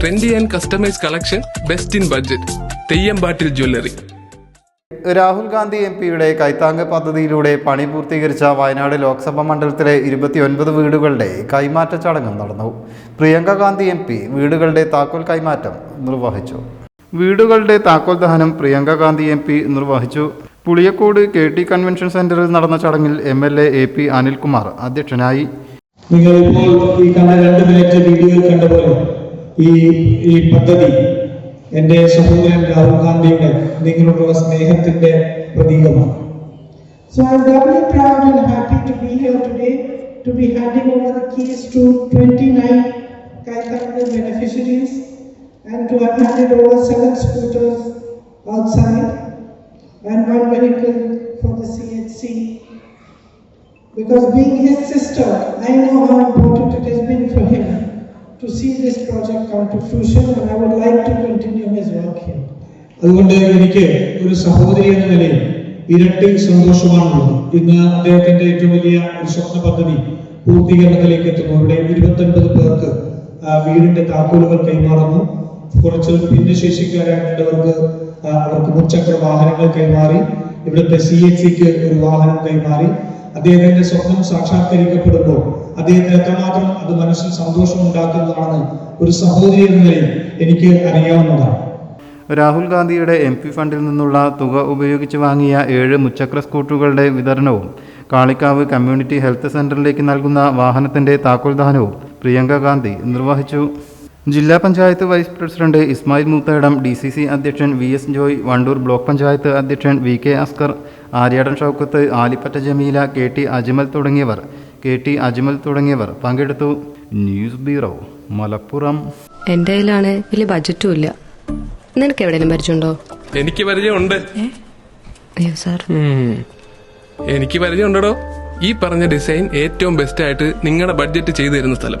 Trendy and customise collection best in budget തെയ്യമ്പാട്ടിൽ jewellery Rahul Gandhi M പിയുടെ കൈത്താങ്ക പദ്ധതിയിലൂടെ പണി പൂർത്തീകരിച്ച വയനാട് ലോക്സഭാ മണ്ഡലത്തിലെ ഇരുപത്തിയൊൻപത് വീടുകളുടെ കൈമാറ്റ ചടങ്ങും നടന്നു. പ്രിയങ്ക ഗാന്ധി എം പി വീടുകളുടെ താക്കോൽ കൈമാറ്റം നിർവഹിച്ചു. വീടുകളുടെ താക്കോൽ ദഹനം പ്രിയങ്ക ഗാന്ധി എം പി നിർവഹിച്ചു. പുളിയക്കോട് കെ ടി കൺവെൻഷൻ സെന്ററിൽ നടന്ന ചടങ്ങിൽ M L A A P Anilkumar അധ്യക്ഷനായി. നിങ്ങൾ ഇപ്പോൾ ഈ കണ്ട രണ്ട് മിനിറ്റ് വീഡിയോയിൽ കണ്ട പോലെ ഈ ഈ പദ്ധതി എന്റെ സഹോദരൻ രാഹുൽ ഗാന്ധിയുടെ നിങ്ങളോടുള്ള സ്നേഹത്തിന്റെ പ്രതീകമാണ് So I'm doubly proud and happy to be here today to be handing over the keys to 29 Kaitanga beneficiaries and to have handed over seven scooters outside and one vehicle for the CHC. Because being his sister, I know how important to see this project come to fruition and I would like to continue his work here. അതുകൊണ്ട് എനിക്ക് ഒരു സഹോദരി എന്ന നിലയിൽ ഇരട്ടി സന്തോഷമാണുള്ളത്. ഇന്ന് അദ്ദേഹത്തിന്റെ ഏറ്റവും വലിയ ഒരു സ്വപ്ന പദ്ധതി പൂർത്തീകരണത്തിലേക്ക് എത്തുന്നു ഇവിടെ ഇരുപത്തൊൻപത് പേർക്ക് വീടിന്റെ താക്കോലുകൾ കൈമാറുന്നു. കുറച്ച് ഭിന്നശേഷിക്കാരായിട്ടുള്ളവർക്ക് അവർക്ക് മുച്ചക്ര വാഹനങ്ങൾ കൈമാറി ഇവിടുത്തെ സി എച്ച് സിക്ക് ഒരു വാഹനം കൈമാറി. അദ്ദേഹത്തിന്റെ സ്വപ്നം സാക്ഷാത്കരിക്കപ്പെടുമ്പോൾ അദ്ദേഹത്തിന് എത്രമാത്രം അത് മനസ്സിൽ സന്തോഷം ഉണ്ടാക്കുന്നതാണ് ഒരു സഹോദരി എന്ന നിലയിൽ എനിക്ക് അറിയാവുന്നതാണ്. രാഹുൽ ഗാന്ധിയുടെ എം പി ഫണ്ടിൽ നിന്നുള്ള തുക ഉപയോഗിച്ച് വാങ്ങിയ ഏഴ് മുച്ചക്ര സ്കൂട്ടറുകളുടെ വിതരണവും കാളിക്കാവ് കമ്മ്യൂണിറ്റി ഹെൽത്ത് സെന്ററിലേക്ക് നൽകുന്ന വാഹനത്തിന്റെ താക്കോൽദാനവും പ്രിയങ്ക ഗാന്ധി നിർവഹിച്ചു. ജില്ലാ panchayat vice president Ismail Moothayidam D C C അധ്യക്ഷൻ V S Joy Wandoor block panchayat അധ്യക്ഷൻ V K Askar Aryadan Shoukath Alippatta Jameela K T Ajmal തുടങ്ങിയവർ. കെ ടി അജ്മൽ തുടങ്ങിയവർ പങ്കെടുത്തു. News bureau Malappuram. എന്റെ കയ്യിലാണ് വലിയ ബജറ്റും ഇല്ല. നിനക്ക് എവിടെയെങ്കിലും പരിചയമുണ്ടോ? എനിക്ക് പരിചയമുണ്ട്. അയ്യോ സാർ എനിക്ക് പരിചയമുണ്ടോ ഈ പറഞ്ഞ ഡിസൈൻ ഏറ്റവും ബെസ്റ്റ് ആയിട്ട് നിങ്ങളുടെ ബഡ്ജറ്റ് ചെയ്തു തരുന്ന സ്ഥലം